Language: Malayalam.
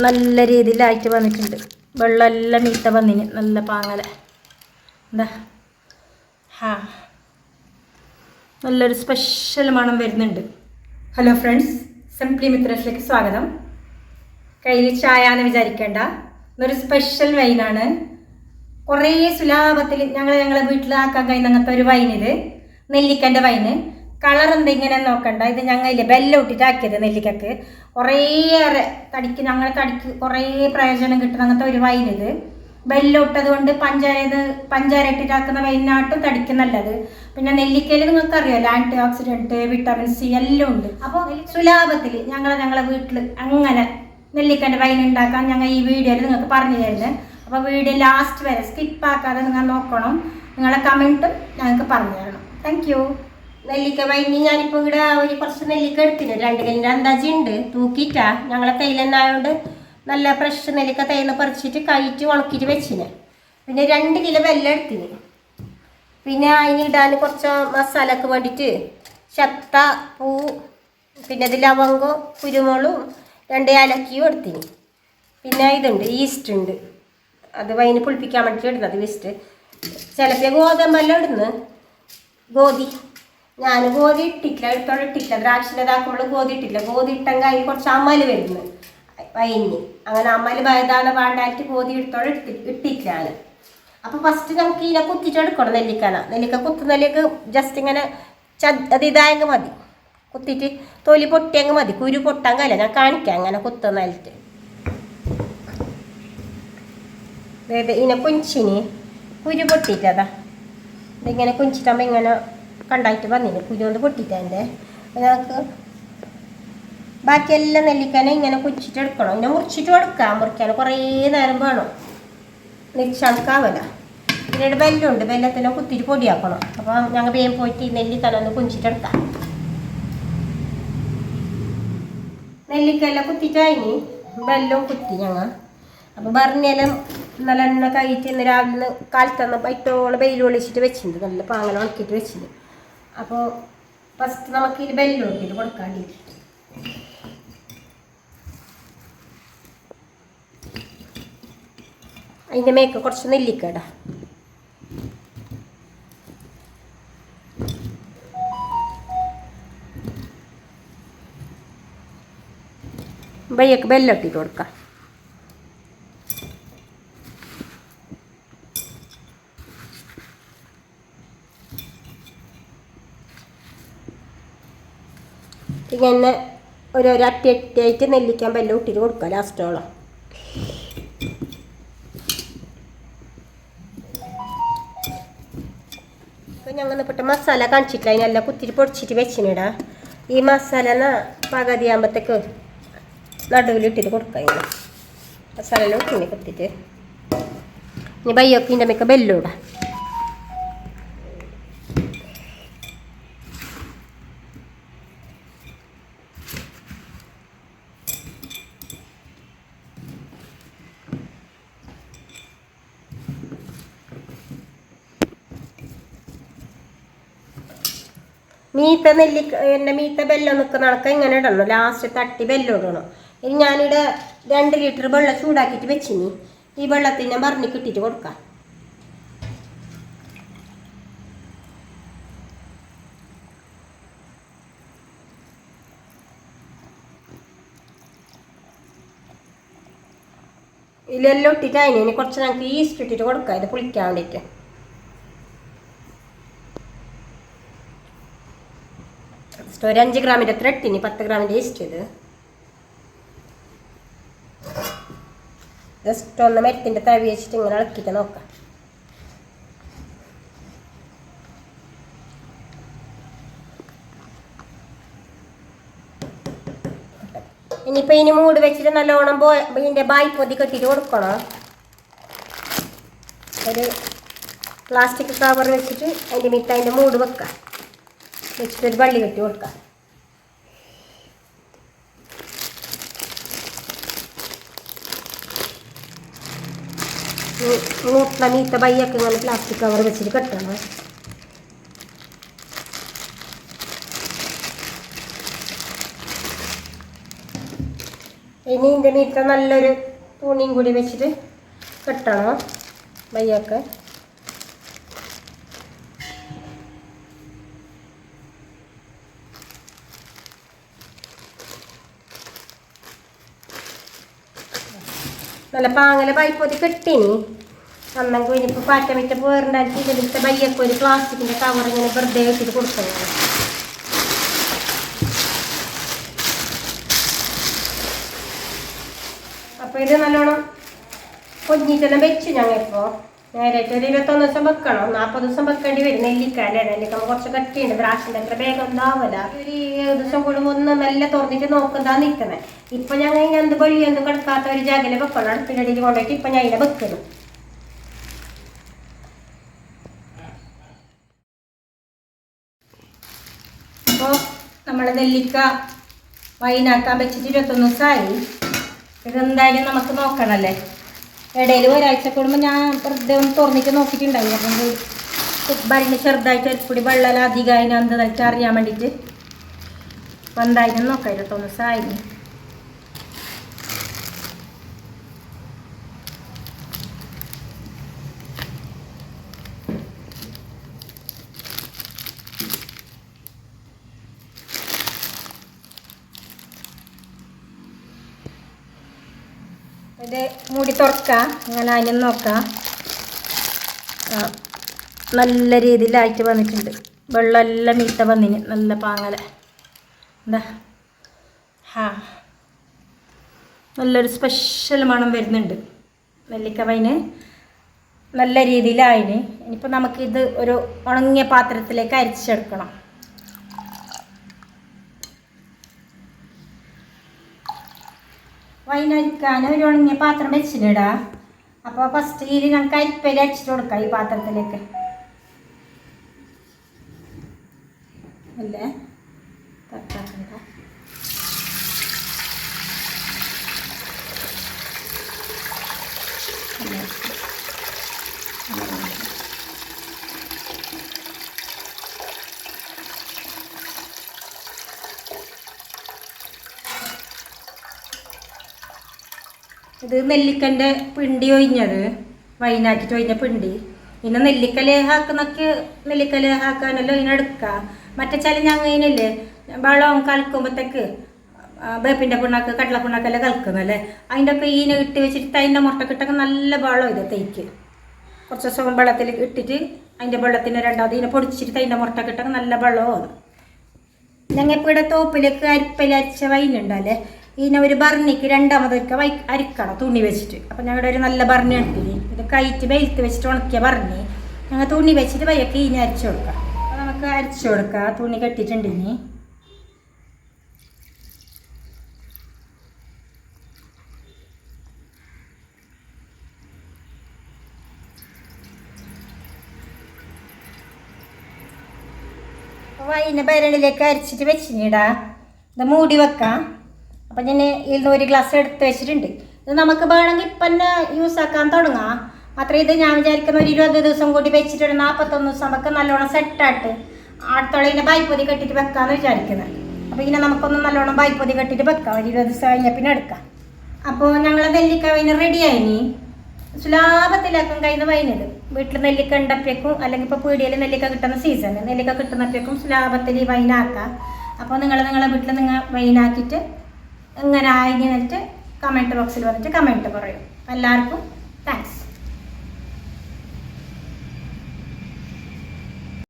നല്ല രീതിയിലായിട്ട് വന്നിട്ടുണ്ട്. വെള്ളമെല്ലാം മീത്ത വന്നിന്. നല്ല പാങ്ങല. എന്താ? ഹാ. നല്ലൊരു സ്പെഷ്യൽ മണം വരുന്നുണ്ട്. ഹലോ ഫ്രണ്ട്സ് സിംപ്ലി മിത്രസിലേക്ക് സ്വാഗതം. കയ്യിൽ ചായ എന്ന് വിചാരിക്കേണ്ട. ഇന്നൊരു സ്പെഷ്യൽ വൈനാണ് കുറേ സുലാഭത്തിൽ ഞങ്ങൾ ഞങ്ങളെ വീട്ടിലാക്കാൻ കഴിയുന്ന അങ്ങനത്തെ ഒരു വൈനിൽ ഇത്. നെല്ലിക്കന്റെ വൈന് കളർ എന്തെങ്കിലും നോക്കണ്ട. ഇത് ഞങ്ങളില്ലേ ബെല്ലം ഇട്ടിട്ടാക്കിയത് നെല്ലിക്കക്ക്. കുറേയേറെ തടിക്ക് ഞങ്ങളെ തടിക്ക് കുറേ പ്രയോജനം കിട്ടുന്ന അങ്ങനത്തെ ഒരു വൈനിത് ബെല്ലം ഇട്ടത് കൊണ്ട് പഞ്ചാര പഞ്ചാര ഇട്ടിട്ടാക്കുന്ന വൈനാട്ടും തടിക്ക് നല്ലത്. പിന്നെ നെല്ലിക്കയിൽ നിങ്ങൾക്ക് അറിയാമല്ലോ ആന്റി ഓക്സിഡന്റ് വിറ്റാമിൻ സി എല്ലാം ഉണ്ട്. അപ്പോൾ സുലാഭത്തിൽ ഞങ്ങൾ ഞങ്ങളെ വീട്ടിൽ അങ്ങനെ നെല്ലിക്കന്റെ വൈൻ ഉണ്ടാക്കാൻ ഞങ്ങൾ ഈ വീഡിയോയിൽ നിങ്ങൾക്ക് പറഞ്ഞു തരുന്നത് അപ്പോൾ വീഡിയോ ലാസ്റ്റ് വരെ സ്കിപ്പ് ആക്കാതെ നിങ്ങൾ നോക്കണം. നിങ്ങളെ കമന്റും ഞങ്ങൾക്ക് പറഞ്ഞു തരണം. താങ്ക് നെല്ലിക്ക വൈകി ഞാനിപ്പോ ഇവിടെ ഒരു കുറച്ച് നെല്ലിക്ക എടുത്തിന്. രണ്ട് കല്ലിന്റെ അന്താജി ഉണ്ട്. തൂക്കിയിട്ടാ. ഞങ്ങളെ തൈലെന്നായോണ്ട് നല്ല ഫ്രഷ് നെല്ലിക്ക തൈന്ന് പറിച്ചിട്ട് കഴിച്ച് ഉണക്കിയിട്ട് വെച്ചിന്. പിന്നെ രണ്ട് കിലോ വെല്ലം എടുത്തിന്. പിന്നെ അതിന് ഇടാൻ കുറച്ച് മസാലക്ക് വേണ്ടിയിട്ട് ശത്ത പൂ പിന്നെ ഇത് ലവങ്കോ കുരുമുളകും രണ്ട് ഏലക്കിയും എടുത്തിന്. പിന്നെ ഇതുണ്ട് ഈസ്റ്റ് ഉണ്ട്. അത് വൈന് പുളിപ്പിക്കാൻ വേണ്ടിയിട്ട് ഇടുന്നത് ഈസ്റ്റ് ചിലപ്പോൾ ഗോതമ്പെല്ലാം ഇടുന്നു. ഗോതി. ഞാൻ ഗോതി ഇട്ടിട്ടില്ല. എടുത്തോടെ ഇട്ടില്ല ദ്രാക്ഷിലതാക്കുമ്പോൾ ഗോതി ഇട്ടില്ല ഗോതി ഇട്ടെങ്കിൽ അതിന് കുറച്ച് അമൽ വരുന്നു. വൈന്നി അങ്ങനെ അമൽ വയതാണ് പാണ്ടായിട്ട് ഗോതി എടുത്തോടെ ഇട്ടി ഇട്ടിട്ടില്ല അപ്പം അപ്പോൾ ഫസ്റ്റ് നമുക്ക് ഇതിനെ എടുക്കണം നെല്ലിക്കാന. നെല്ലിക്ക കുത്തുന്നതിലേക്ക് ജസ്റ്റ് ഇങ്ങനെ അത് ഇതായെങ്കിൽ മതി. കുത്തിയിട്ട് തൊലി പൊട്ടിയെങ്കിൽ മതി. കുരു പൊട്ടാൻ ഞാൻ കാണിക്കാം അങ്ങനെ കുത്തുന്നതിലിട്ട് അതായത് ഇതിനെ കുഞ്ചിന് കുരു പൊട്ടിയിട്ടതാ. ഇതിങ്ങനെ കുഞ്ചിട്ടാകുമ്പോൾ ഇങ്ങനെ കണ്ടായിട്ട് വന്നിന്. കുരു കൊണ്ട് പൊട്ടിട്ടതിന്റെ ഞങ്ങൾക്ക് ബാക്കിയെല്ലാം നെല്ലിക്കാനെ ഇങ്ങനെ കുച്ചിട്ട് എടുക്കണം. ഇങ്ങനെ മുറിച്ചിട്ട് എടുക്കാം. മുറിക്കാൻ കുറേ നേരം വേണം. നിച്ചണക്കാവല പിന്നീട് ബെല്ലുണ്ട്. ബെല്ലത്തിനെ കുത്തിയിട്ട് പൊടിയാക്കണം. അപ്പോൾ ഞങ്ങൾ വേഗം പോയിട്ട് ഈ നെല്ലിക്കന ഒന്ന് കുഞ്ചിട്ടെടുക്കാം നെല്ലിക്കെല്ലാം കുത്തിയിട്ടായിനി ബെല്ലും കുത്തി ഞങ്ങൾ അപ്പോൾ ബർണിയെല്ലാം നല്ല എണ്ണ കഴിയിട്ട് ഇന്ന് രാവിലെ കാലത്തന്ന് പൈറ്റോളം വെയിൽ ഒളിച്ചിട്ട് വെച്ചിട്ടുണ്ട്. നല്ല പാങ്ങല ഉണക്കിയിട്ട് വെച്ചിട്ടുണ്ട്. അപ്പോൾ ഫസ്റ്റ് നമുക്ക് ഇത് ബെല്ല് ഇട്ടിട്ട് കൊടുക്കാൻ വേണ്ടിയിട്ട് അതിന്റെ മേക്ക് കുറച്ച് നെല്ലിക്കട. ബയ്യക്ക് ബെല്ലൊട്ടിട്ട് കൊടുക്കാം. ഇങ്ങനെ ഓരോരോ അട്ടി അട്ടിയായിട്ട് നെല്ലിക്കാൻ പല്ല ഇട്ടിട്ട് കൊടുക്കുക ലാസ്റ്റോളം. ഇപ്പം ഞങ്ങൾ പെട്ട മസാല കാണിച്ചിട്ടില്ല. അതിനെല്ലാം കുത്തിരി പൊടിച്ചിട്ട് വെച്ചിനിടാ. ഈ മസാല പകുതി ആകുമ്പോഴത്തേക്ക് നടുവിലിട്ടിട്ട് കൊടുക്കാം ഇങ്ങനെ മസാല ഇട്ടിനെ കുത്തിട്ട് ഇനി ബയ്യൊക്കെ ബയ്യൊക്കിന്റെ മിക്ക ബെല്ലൂടാ മീത്ത നെല്ലി എന്റെ മീത്ത ബെല്ലം നിൽക്കുന്ന കണക്ക് ഇങ്ങനെ ഇടണം. ലാസ്റ്റ് തട്ടി ബെല്ലം ഇടണം. ഇനി ഞാനിവിടെ രണ്ട് ലിറ്റർ വെള്ളം ചൂടാക്കിയിട്ട് വെച്ചിനി. ഈ വെള്ളത്തിൽ ഞാൻ പറഞ്ഞ് കിട്ടിയിട്ട് കൊടുക്കാം. ഇതിലെല്ലാം ഇട്ടിട്ട് അതിന് കുറച്ച് ഞങ്ങൾക്ക് ഈസ്റ്റ് ഇട്ടിട്ട് കൊടുക്കാം. ഇത് പുളിക്കാൻ വേണ്ടിയിട്ട്. ഒരു അഞ്ച് ഗ്രാമിന്റെ ഇട്ടിനി പത്ത് ഗ്രാമിന്റെ ഈസ്റ്റ് ഇത് ജസ്റ്റ് ഒന്ന് മരത്തിന്റെ തവി വെച്ചിട്ട് ഇങ്ങനെ ഇളക്കിയിട്ട് നോക്കാം. ഇനിയിപ്പോൾ ഇനി മൂട് വെച്ചിട്ട് നല്ലോണം ബോ ഇതിന്റെ ബായ് പൊതി കെട്ടിയിട്ട് കൊടുക്കണം. ഒരു പ്ലാസ്റ്റിക് കവർ വെച്ചിട്ട് അതിന്റെ മിത്ത അതിന്റെ മൂട് വെക്കാം. വെച്ചിട്ട് ഒരു വള്ളി കെട്ടി കൊടുക്കാം. മൂട്ട മീത്ത ബയ്യൊക്കെ ഇങ്ങനെ പ്ലാസ്റ്റിക് കവർ വെച്ചിട്ട് കെട്ടണം. ഇനി ഇതിന്റെ മീത്ത നല്ലൊരു തുണിയും കൂടി വെച്ചിട്ട് കെട്ടണം വയ്യൊക്കെ നല്ല പാങ്ങല പൈപ്പൊതി കെട്ടിനി. അന്നെങ്കിൽ ഇനിയിപ്പോൾ പാറ്റ മിറ്റ പോറുണ്ടാക്കി ഇതിലത്തെ ബയ്യൊക്കെ ഒരു പ്ലാസ്റ്റിക്കിന്റെ കവർ ഇങ്ങനെ വെറുതെ വെച്ചിട്ട് കൊടുക്കുന്നത് അപ്പോൾ ഇത് നല്ലോണം പൊഞ്ഞിട്ടെല്ലാം വെച്ചു ഞങ്ങൾ നേരായിട്ട് ഒരു ഇരുപത്തൊന്ന് ദിവസം വെക്കണം. നാൽപ്പത് ദിവസം വെക്കേണ്ടി വരും. നെല്ലിക്ക അല്ലേ നെല്ലിക്ക കുറച്ച് കട്ടിയുണ്ട്. ദ്രാക്ഷിന്റെ അത്ര വേഗം ഉണ്ടാവില്ല ഒരു ഏഴ് ദിവസം കൂടുമ്പോൾ ഒന്ന് മെല്ലെ തുറന്നിട്ട് നോക്കുന്നതാ നിൽക്കുന്നത് ഇപ്പം ഞങ്ങൾ ഇങ്ങനെ എന്ത് എന്തും കിടക്കാത്ത ഒരു ജാഗല വെക്കണം? അടുപ്പിന്റെ കൊണ്ടുപോയിട്ട് ഇപ്പം ഞാൻ അതിനെ വെക്കുന്നു. അപ്പോൾ നമ്മൾ നെല്ലിക്ക വൈനാക്കാൻ വെച്ചിട്ട് ഇരുപത്തൊന്ന് ദിവസമായി ഇതെന്തായാലും നമുക്ക് നോക്കണമല്ലേ ഇടയിൽ ഒരാഴ്ച കൂടുമ്പോൾ ഞാൻ വെറുതെ തുറന്നിട്ട് നോക്കിയിട്ടുണ്ടായി അപ്പം ഭരണി ചെറുതായിട്ട് അരിപ്പൊടി വെള്ളം അധികം എന്താ അറിയാൻ വേണ്ടിയിട്ട് അപ്പം എന്തായാലും നോക്കാം ഇരുപത്തൊന്ന് ദിവസമായി ഇത് മൂടി തുറക്കാം. ഇങ്ങനെ അതിനും നോക്കാം. നല്ല രീതിയിലായിട്ട് വന്നിട്ടുണ്ട്. വെള്ളമെല്ലാം മീത്ത വന്നിന്. നല്ല പാങ്ങല. എന്താ? ഹാ. നല്ലൊരു സ്പെഷ്യൽ മണം വരുന്നുണ്ട്. നെല്ലിക്ക വൈന് നല്ല രീതിയിലായിന് ഇനിയിപ്പോൾ നമുക്കിത് ഒരു ഉണങ്ങിയ പാത്രത്തിലേക്ക് അരിച്ചെടുക്കണം. വൈനരിക്കാൻ ഒരു ഉണങ്ങിയ പാത്രം വെച്ചിടാ അപ്പോൾ ഫസ്റ്റ് ഇതിൽ ഞങ്ങൾക്ക് അരിപ്പയിൽ അടിച്ചിട്ട് കൊടുക്കാം ഈ പാത്രത്തിലേക്ക്. അല്ലേ തട്ടാക്കണ്ട അല്ലേ. ഇത് നെല്ലിക്കന്റെ പിണ്ടി ഒഴിഞ്ഞത് വൈനാക്കിട്ട് ഒഴിഞ്ഞ പിണ്ടി. പിന്നെ നെല്ലിക്ക ലേഹാക്കുന്നൊക്കെ നെല്ലിക്ക ലേഹാക്കാനല്ലോ ഇതിനെടുക്കാം മറ്റേ ചില ഞങ്ങൾ ഇതിനല്ലേ വെള്ളം കലക്കുമ്പോഴത്തേക്ക് വേപ്പിന്റെ പിണ്ണാക്ക് കടല പിണ്ണാക്കെല്ലാം കലക്കുന്നല്ലേ? അതിന്റെ ഒക്കെ ഈന ഇട്ട് വെച്ചിട്ട് അതിന്റെ മുട്ടക്കിട്ടൊക്കെ നല്ല വെള്ളം ഇത് തേക്ക്. കുറച്ച് ദിവസം വെള്ളത്തിൽ ഇട്ടിട്ട് അതിന്റെ വെള്ളത്തിന് രണ്ടാമത് ഇതിനെ പൊടിച്ചിട്ട് അതിന്റെ മുട്ടക്കിട്ടൊക്കെ നല്ല വെള്ളമാണ് ഞങ്ങൾ ഇപ്പോൾ ഇവിടെ തോപ്പിലേക്ക് അരിപ്പയിൽ അരിച്ച വൈനുണ്ടല്ലേ? ഇതിനെ ഒരു ബർണിക്ക് രണ്ടാമതൊക്കെ വൈ അരിക്കണം തുണി വെച്ചിട്ട്. അപ്പം ഞങ്ങളുടെ ഒരു നല്ല ബർണി എടുത്തില്ലേ ഇത് കയറ്റ് വെയിലത്ത് വെച്ചിട്ട് ഉണക്കിയ ബർണി. ഞങ്ങൾ തുണി വെച്ചിട്ട് വയ്യൊക്കെ ഇനി അരിച്ചു കൊടുക്കാം. അപ്പം നമുക്ക് അരിച്ചു കൊടുക്കാം. തുണി കെട്ടിയിട്ടുണ്ട് ഇനി. വൈന ഭരണിലേക്ക് അരിച്ചിട്ട് വെച്ചിനിടാ. ഇത് മൂടി വെക്കാം. അപ്പം ഞാൻ ഇതിൽ ഒരു ഗ്ലാസ് എടുത്ത് വെച്ചിട്ടുണ്ട്. ഇത് നമുക്ക് വേണമെങ്കിൽ ഇപ്പം തന്നെ യൂസ് ആക്കാൻ തുടങ്ങാം. മാത്രം ഇത് ഞാൻ വിചാരിക്കുന്ന ഒരു ഇരുപത് ദിവസം കൂടി വെച്ചിട്ട് ഒരു നാൽപ്പത്തൊന്ന് ദിവസം നമുക്ക് നല്ലോണം സെറ്റായിട്ട് അടുത്തുള്ള ബൈപ്പൊതി കെട്ടിയിട്ട് വെക്കാമെന്ന് വിചാരിക്കുന്നത് അപ്പോൾ ഇങ്ങനെ നമുക്കൊന്ന് നല്ലോണം ബൈപ്പൊതി കെട്ടിട്ട് വെക്കാം. ഒരു ഇരുപത് ദിവസം കഴിഞ്ഞാൽ പിന്നെ എടുക്കാം. അപ്പോൾ ഞങ്ങൾ നെല്ലിക്ക വൈന് റെഡിയായിനി സുലാഭത്തിലാക്കും കഴിയുന്ന വൈനത്. വീട്ടിൽ നെല്ലിക്ക ഉണ്ടപ്പേക്കും അല്ലെങ്കിൽ ഇപ്പോൾ പീടിയയിൽ നെല്ലിക്ക കിട്ടുന്ന സീസൺ നെല്ലിക്ക കിട്ടുന്നപ്പോഴേക്കും സുലാഭത്തിൽ ഈ വൈനാക്കാം. അപ്പോൾ നിങ്ങൾ നിങ്ങളെ വീട്ടിൽ നിങ്ങൾ വൈനാക്കിയിട്ട് ഇങ്ങനെ ആയി വെച്ചിട്ട് കമന്റ് ബോക്സിൽ വന്നിട്ട് കമന്റ് പറയും. എല്ലാവർക്കും താങ്ക്സ്